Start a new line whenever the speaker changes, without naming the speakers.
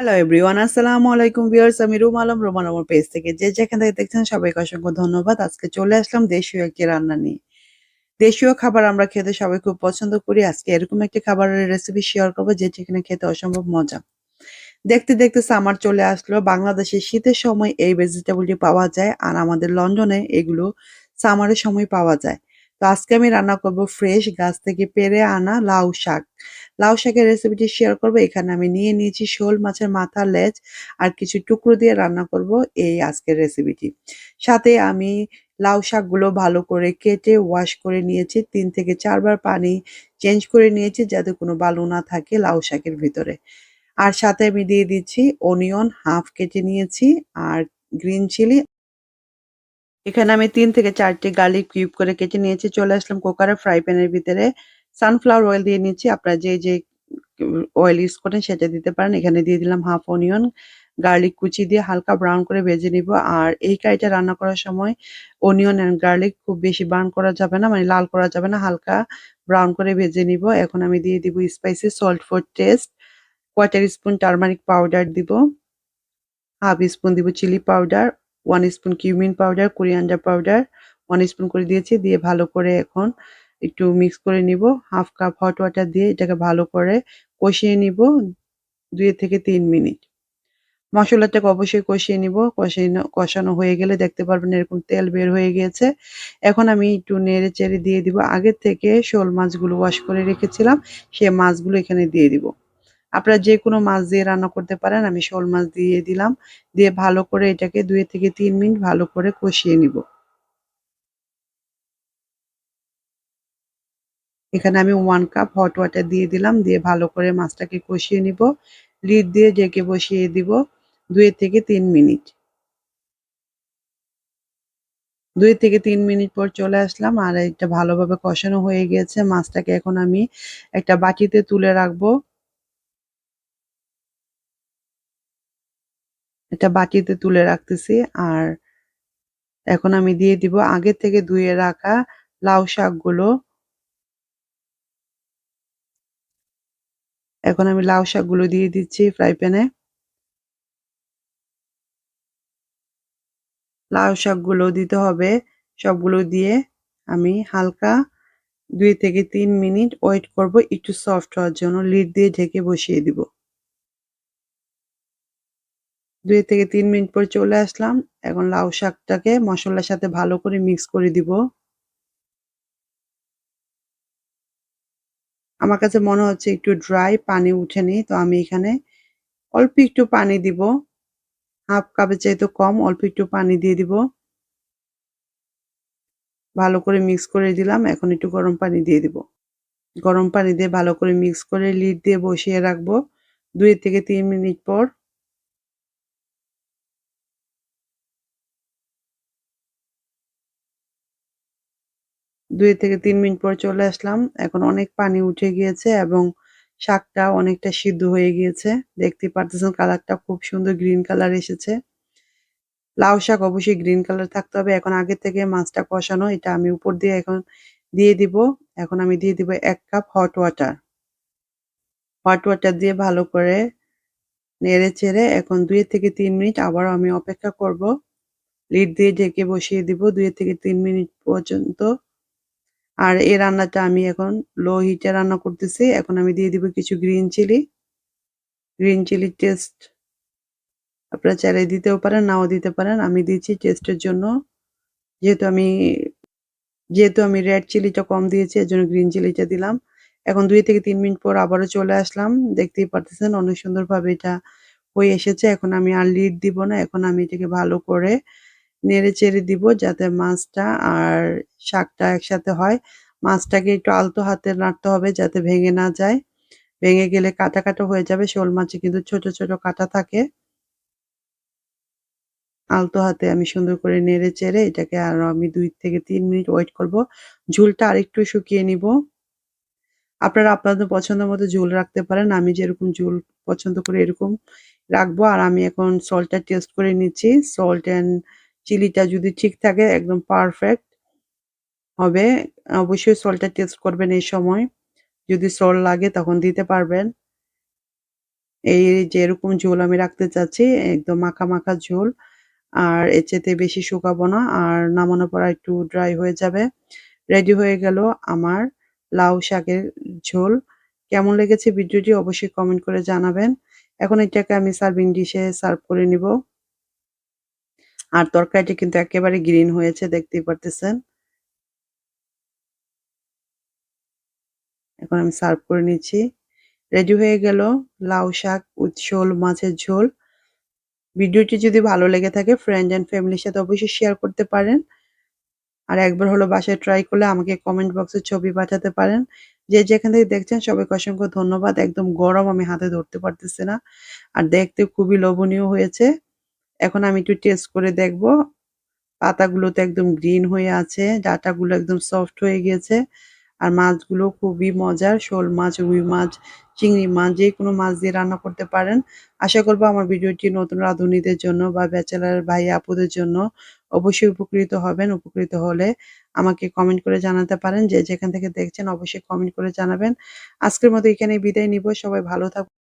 Hello everyone আসসালামু আলাইকুম viewers আমি রুম আলম রোমান আমার পেজ থেকে যে যেখান থেকে দেখছেন সবাইকে অসংখ্য ধন্যবাদ। আজকে চলে আসলাম দেশীয় একটি রান্না নিয়ে। দেশীয় খাবার আমরা খেতে সবাই খুব পছন্দ করি। আজকে এরকম একটি খাবারের রেসিপি শেয়ার করব যে যেখানে খেতে অসম্ভব মজা। দেখতে দেখতে সামার চলে আসলো। বাংলাদেশে শীতের সময় এই ভেজিটেবলটি পাওয়া যায়। আর আমাদের লন্ডনে এগুলো সামারের সময় পাওয়া যায়। তো আজকে আমি রান্না করব ফ্রেশ গাছ থেকে পেরে আনা লাউ শাক। লাউ শাকের রেসিপিটি শেয়ার করব। এখানে আমি নিয়ে নিয়েছি শোল মাছের মাথা লেজ আর কিছু টুকরো দিয়ে রান্না করব এই আজকের রেসিপিটি সাথে আমি লাউ শাকগুলো ভালো করে কেটে ওয়াশ করে নিয়েছি, তিন থেকে চারবার পানি চেঞ্জ করে নিয়েছি যাতে কোনো বালু না থাকে লাউ শাকের ভিতরে। আর সাথে আমি দিয়ে দিচ্ছি অনিয়ন হাফ কেটে নিয়েছি আর গ্রিন চিলি এখানে আমি তিন থেকে চারটে গার্লিক কিউব করে কেটে নিয়েছি। চলে আসলাম কুকারে ফ্রাই প্যানের ভিতরে। সানফ্লাওয়ার অয়েল দিয়ে নিচ্ছি। আপনারা যে যে অয়েল ইউজ করেন সেটা দিতে পারেন। এখানে দিয়ে দিলাম হাফ অনিয়ন গার্লিক কুচি দিয়ে হালকা ব্রাউন করে ভেজে নিব। আর এই কারিটা রান্না করার সময় অনিয়ন অ্যান্ড গার্লিক খুব বেশি বার্ন করা যাবে না মানে লাল করা যাবে না, হালকা ব্রাউন করে ভেজে নিব। এখন আমি দিয়ে দিব spicy salt for taste quarter spoon turmeric powder দিব। হাফ স্পুন দিব chilli powder one spoon cumin powder coriander powder one spoon করে দিয়েছি, দিয়ে ভালো করে এখন একটু মিক্স করে নিব। হাফ কাপ হট ওয়াটার দিয়ে এটাকে ভালো করে কষিয়ে নিব দুই থেকে তিন মিনিট। মশলাটাকে অবশ্যই কষিয়ে নিব। কষিয়ে কষানো হয়ে গেলে দেখতে পারবেন এরকম তেল বের হয়ে গিয়েছে। এখন আমি একটু নেড়ে চেড়ে দিয়ে দিব। আগের থেকে শোল মাছগুলো ওয়াশ করে রেখেছিলাম, সে মাছগুলো এখানে দিয়ে দিব। আপনারা যে কোনো মাছ দিয়ে রান্না করতে পারেন, আমি শোল মাছ দিয়ে দিলাম। দিয়ে ভালো করে এটাকে দুই থেকে তিন মিনিট ভালো করে কষিয়ে নিব। এখানে আমি ওয়ান কাপ হট ওয়াটার দিয়ে দিলাম, দিয়ে ভালো করে মাছটাকে কষিয়ে নিব। লিড দিয়ে ডেকে বসিয়ে দিব দুই থেকে তিন মিনিট। দুই থেকে তিন মিনিট পর চলে আসলাম, আর এটা ভালোভাবে কষানো হয়ে গেছে। মাছটাকে এখন আমি একটা বাটিতে তুলে রাখব। এটা বাটিতে তুলে রাখতেছি আর এখন আমি দিয়ে দিব আগে থেকে ধুয়ে রাখা লাউ শাকগুলো। এখন আমি লাউ শাকগুলো দিয়ে দিচ্ছি ফ্রাই প্যানে। লাউ শাকগুলো দিতে হবে সবগুলো দিয়ে আমি হালকা দুই থেকে তিন মিনিট ওয়েট করব একটু সফট হওয়ার জন্য, লিড দিয়ে ঢেকে বসিয়ে দিব। দুই থেকে তিন মিনিট পর চলে আসলাম। এখন লাউ শাকটাকে মশলার সাথে ভালো করে মিক্স করে দিব। আমার কাছে মনে হচ্ছে একটু ড্রাই পানি উঠেনি তো আমি এখানে অল্প একটু পানি দিব। হাফ কাপের চাইতে কম, অল্প একটু পানি দিয়ে দিব। ভালো করে মিক্স করে দিলাম, এখন একটু গরম পানি দিয়ে দিব। গরম পানি দিয়ে ভালো করে মিক্স করে লিড দিয়ে বসিয়ে রাখব। দুই থেকে তিন মিনিট পর দুই থেকে তিন মিনিট পর চলে আসলাম। এখন অনেক পানি উঠে গিয়েছে এবং শাকটা অনেকটা সিদ্ধ হয়ে গিয়েছে। দেখতে পারতেছেন কালারটা খুব সুন্দর গ্রিন কালার এসেছে। লাউ শাক অবশ্যই গ্রিন কালার থাকতে হবে। এখন আগে থেকে মাছটা কষানো, এটা আমি উপর দিয়ে এখন দিয়ে দিব। এখন আমি দিয়ে দিব এক cup hot water hot water দিয়ে ভালো করে নেড়ে চেড়ে এখন দুই থেকে তিন মিনিট আবার আমি অপেক্ষা করব। লিড দিয়ে ঢেকে বসিয়ে দিব। দুই থেকে তিন মিনিট পর্যন্ত আর এই রান্নাটা আমি এখন লো হিটে রান্না করতেছি। এখন আমি দিয়ে দিব কিছু green chilli green chilli taste আপনারা চাইলে দিতেও পারেন, নাও দিতে পারেন। আমি দিচ্ছি টেস্টের জন্য। যেহেতু আমি যেহেতু আমি রেড চিলিটা কম দিয়েছি এর জন্য গ্রিন চিলিটা দিলাম। এখন দুই থেকে তিন মিনিট পর আবারও চলে আসলাম। দেখতেই পারতেছেন অনেক সুন্দরভাবে এটা হয়ে এসেছে। এখন আমি আর লিড দিব না। এখন আমি এটাকে ভালো করে নেড়ে চেড়ে দিব যাতে মাছটা আর শাকটা একসাথে হয়। মাছটাকে একটু আলতো হাতে নাড়তে হবে যাতে ভেঙে না যায়। ভেঙে গেলে কাটা কাটা হয়ে যাবে। শোল মাছে কিন্তু ছোট ছোট কাটা থাকে। আলতো হাতে আমি সুন্দর করে নেড়ে চেড়ে এটাকে আর আমি দুই থেকে তিন মিনিট ওয়েট করব। ঝুলটা আরেকটু শুকিয়ে নিব। আপনারা আপনাদের পছন্দ মতো ঝুল রাখতে পারেন। আমি যেরকম ঝুল পছন্দ করি এরকম রাখব। আর আমি এখন সল্টটা টেস্ট করে নিচ্ছি। সল্ট অ্যান্ড চিলিটা যদি ঠিক থাকে একদম পারফেক্ট হবে অবশ্যই সলটা টেস্ট করবেন এই সময় যদি সল লাগে তখন দিতে পারবেন এই যে এরকম ঝোল আমি রাখতে চাচ্ছি একদম মাখা, মাখা ঝোল। আর এর চাইতে বেশি শুকাবো না। আর নামানোর পর একটু ড্রাই হয়ে যাবে। রেডি হয়ে গেল আমার লাউ শাকের ঝোল। কেমন লেগেছে ভিডিওটি অবশ্যই কমেন্ট করে জানাবেন। এখন এটাকে আমি সার্ভিং ডিশে সার্ভ করে নিব। আর তরকারিটি কিন্তু একেবারে গ্রিন হয়েছে, দেখতেই পারতেছেন। এখন আমি সার্ভ করে নিচ্ছি। রেডি হয়ে গেল লাউ শাক শোল মাছের ঝোল। ভিডিওটি যদি ভালো লেগে থাকে ফ্রেন্ড অ্যান্ড ফ্যামিলির সাথে অবশ্যই শেয়ার করতে পারেন। আর একবার হলো বাসায় ট্রাই করলে আমাকে কমেন্ট বক্সে ছবি পাঠাতে পারেন। যে যেখান থেকে দেখছেন, সবাইকে অসংখ্য ধন্যবাদ। একদম গরম আমি হাতে ধরতে পারতেছি না। আর দেখতে খুবই লোভনীয় হয়েছে। এখন আমি একটু টেস্ট করে দেখব। পাতাগুলো তো একদম গ্রিন হয়ে আছে। ডাঁটাগুলো একদম সফট হয়ে গেছে আর মাছগুলো খুবই মজার। শোল মাছ, রুই মাছ, চিংড়ি মাছ যেকোনো মাছ দিয়ে রান্না করতে পারেন। আশা করব আমার ভিডিওটি নতুন রাঁধুনিদের জন্য বা ব্যাচেলার ভাই আপুদের জন্য অবশ্যই উপকৃত হবেন। উপকৃত হলে আমাকে কমেন্ট করে জানাতে পারেন। যে যেখান থেকে দেখছেন অবশ্যই কমেন্ট করে জানাবেন। আজকের মতো এখানেই বিদায় নিব। সবাই ভালো থাক